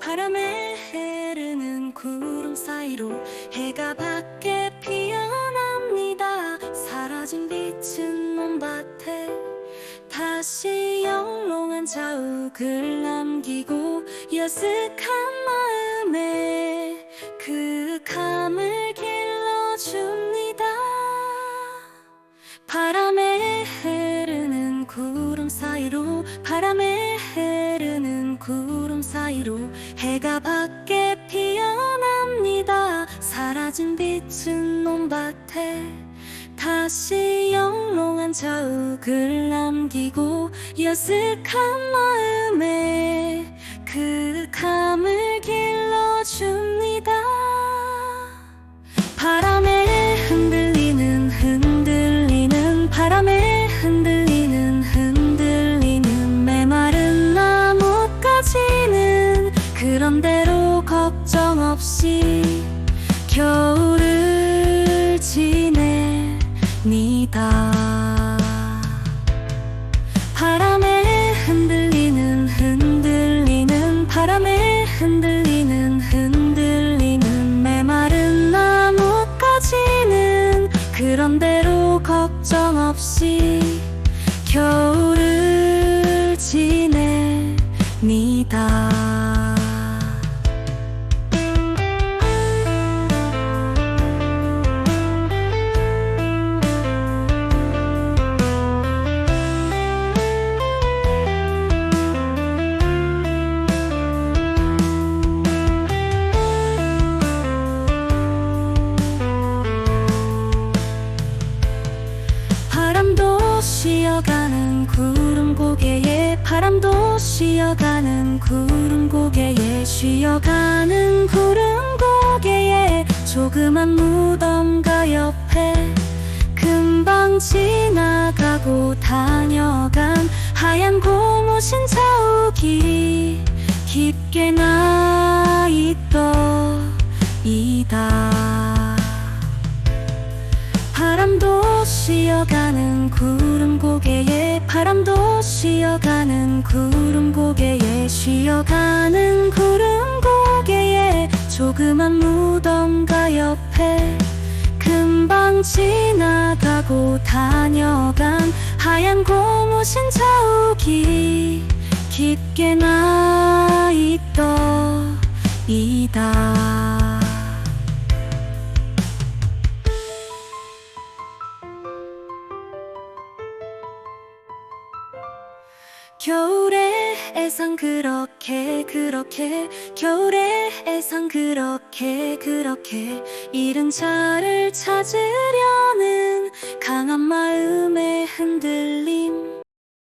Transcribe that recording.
바람에 흐르는 구름 사이로 해가 밖에 피어납니다. 사라진 빛은 논밭에 다시 영롱한 자욱을 남기고 여슥한 마음에 그 감을 길러줍니다. 바람에 흐르는 구름 사이로 바람에 흐르는 구름 사이로 해가 밖에 피어납니다. 사라진 빛은 논밭에 다시 영롱한 자욱을 남기고 여슥한 마음에 그 감을 길러줍니다. 바람에 흔들리는 흔들리는 바람에 그런대로 걱정 없이 겨울을 지냅니다. 바람에 흔들리는 흔들리는 바람에 흔들리는 흔들리는 메마른 나뭇가지는 그런대로 걱정 없이 쉬어가는 구름 고개에 바람도 쉬어가는 구름 고개에 쉬어가는 구름 고개에 조그만 무덤가 옆에 금방 지나가고 다녀간 하얀 고무신 자욱이 깊게 나 있더이다. 바람도 쉬어가는 구름 고개에 바람도 쉬어가는 구름 고개에 쉬어가는 구름 고개에 조그만 무덤가 옆에 금방 지나가고 다녀간 하얀 고무신 자욱이 깊게 나 있더이다 겨울에 애상 그렇게 그렇게 겨울에 애상 그렇게 그렇게 잃은 자를 찾으려는 강한 마음에 흔들리